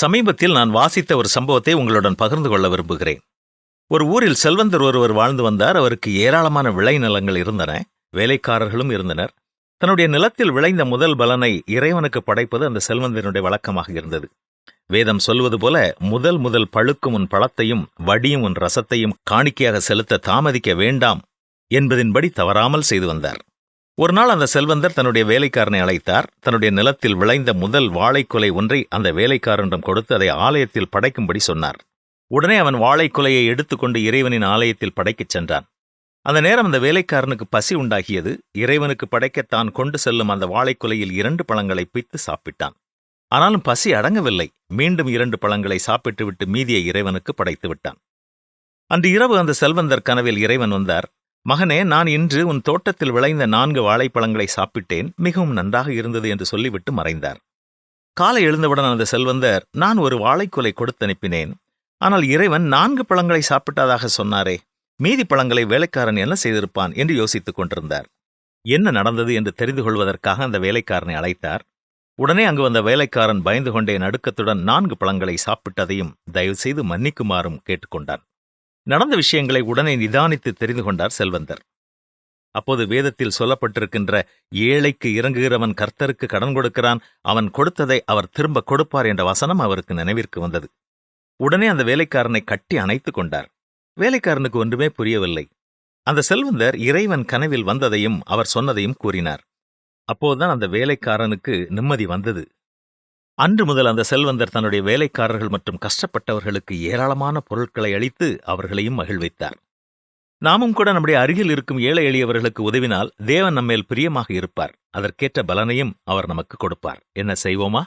சமீபத்தில் நான் வாசித்த ஒரு சம்பவத்தை உங்களுடன் பகிர்ந்து கொள்ள விரும்புகிறேன். ஒரு ஊரில் செல்வந்தர் ஒருவர் வாழ்ந்து வந்தார். அவருக்கு ஏராளமான விளைநிலங்கள் இருந்தன. வேலைக்காரர்களும் இருந்தனர். தன்னுடைய நிலத்தில் விளைந்த முதல் பலனை இறைவனுக்கு படைப்பது அந்த செல்வந்தனுடைய வழக்கமாக இருந்தது. வேதம் சொல்வது போல முதல் முதல் பழுக்கும் உன் பழத்தையும் வடியும் உன் ரசத்தையும் காணிக்கையாக செலுத்த தாமதிக்க வேண்டாம் என்பதின்படி தவறாமல் செய்து வந்தார். ஒரு நாள் அந்த செல்வந்தர் தன்னுடைய வேலைக்காரனை அழைத்தார். தன்னுடைய நிலத்தில் விளைந்த முதல் வாழைக்குலை ஒன்றை அந்த வேலைக்காரனிடம் கொடுத்து அதை ஆலயத்தில் படைக்கும்படி சொன்னார். உடனே அவன் வாழைக்குலையை எடுத்துக்கொண்டு இறைவனின் ஆலயத்தில் படைக்கச் சென்றான். அந்த நேரம் அந்த வேலைக்காரனுக்கு பசி உண்டாகியது. இறைவனுக்கு படைக்க தான் கொண்டு செல்லும் அந்த வாழைக்குலையில் இரண்டு பழங்களை பித்து சாப்பிட்டான். ஆனாலும் பசி அடங்கவில்லை. மீண்டும் இரண்டு பழங்களை சாப்பிட்டுவிட்டு மீதியை இறைவனுக்கு படைத்து விட்டான் அன்று இரவு அந்த செல்வந்தர் கனவில் இறைவன் வந்தார். மகனே நான் இன்று உன் தோட்டத்தில் விளைந்த நான்கு வாழைப்பழங்களை சாப்பிட்டேன். மிகவும் நன்றாக இருந்தது என்று சொல்லிவிட்டு மறைந்தார். காலை எழுந்தவுடன் அந்த செல்வந்தர் நான் ஒரு வாழைக்குலை கொடுத்து அனுப்பினேன் ஆனால் இறைவன் நான்கு பழங்களை சாப்பிட்டதாக சொன்னாரே. மீதி பழங்களை வேலைக்காரன் என்ன செய்திருப்பான்? என்று யோசித்துக் கொண்டிருந்தார். என்ன நடந்தது? என்று தெரிந்து கொள்வதற்காக அந்த வேலைக்காரனை அழைத்தார். உடனே அங்கு வந்த வேலைக்காரன் பயந்து கொண்டே நடுக்கத்துடன் நான்கு பழங்களை சாப்பிட்டதையும் தயவு செய்து மன்னிக்குமாறும் கேட்டுக்கொண்டான். நடந்த விஷயங்களை உடனே நிதானித்து தெரிந்து கொண்டார் செல்வந்தர். அப்போது வேதத்தில் சொல்லப்பட்டிருக்கின்ற ஏழைக்கு இறங்குகிறவன் கர்த்தருக்கு கடன் கொடுக்கிறான் அவன் கொடுத்ததை அவர் திரும்ப கொடுப்பார் என்ற வசனம் அவருக்கு நினைவிற்கு வந்தது. உடனே அந்த வேலைக்காரனை கட்டி அணைத்துக் கொண்டார். வேலைக்காரனுக்கு ஒன்றுமே புரியவில்லை. அந்த செல்வந்தர் இறைவன் கனவில் வந்ததையும் அவர் சொன்னதையும் கூறினார். அப்போதுதான் அந்த வேலைக்காரனுக்கு நிம்மதி வந்தது. அன்று முதல் அந்த செல்வந்தர் தன்னுடைய வேலைக்காரர்கள் மற்றும் கஷ்டப்பட்டவர்களுக்கு ஏராளமான பொருட்களை அளித்து அவர்களையும் மகிழ்வித்தார். நாமும் கூட நம்முடைய அருகில் இருக்கும் ஏழை எளியவர்களுக்கு உதவினால் தேவன் நம்மேல் பிரியமாக இருப்பார். அதற்கேற்ற பலனையும் அவர் நமக்கு கொடுப்பார். என்ன செய்வோமா?